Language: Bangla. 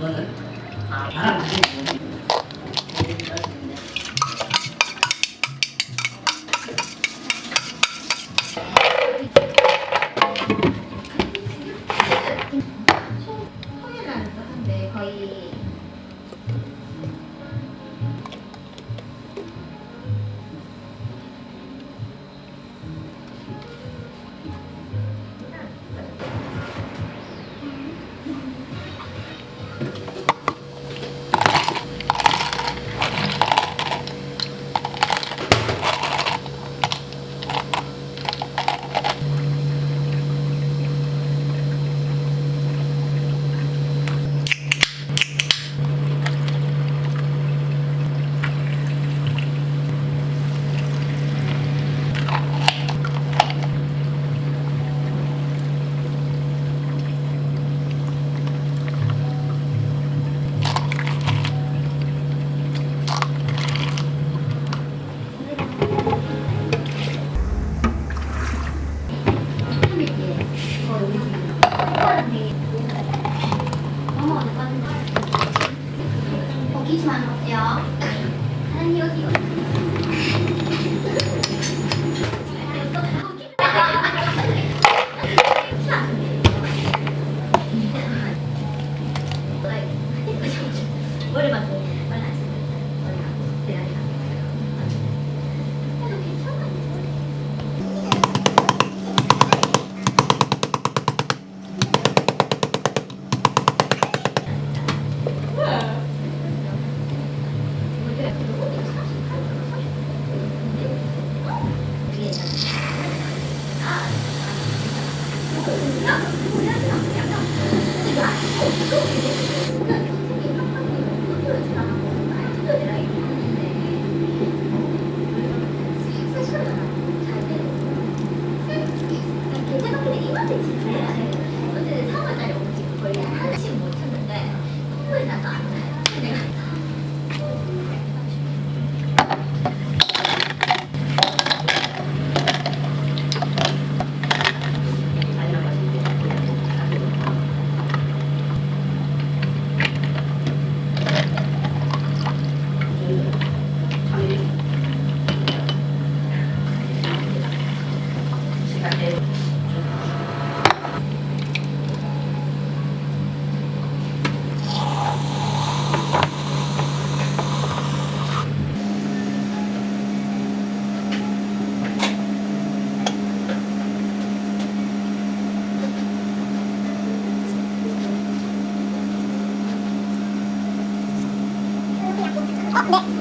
বলেন আমার 여기 좀 안 보세요. 다른 여기 여기. update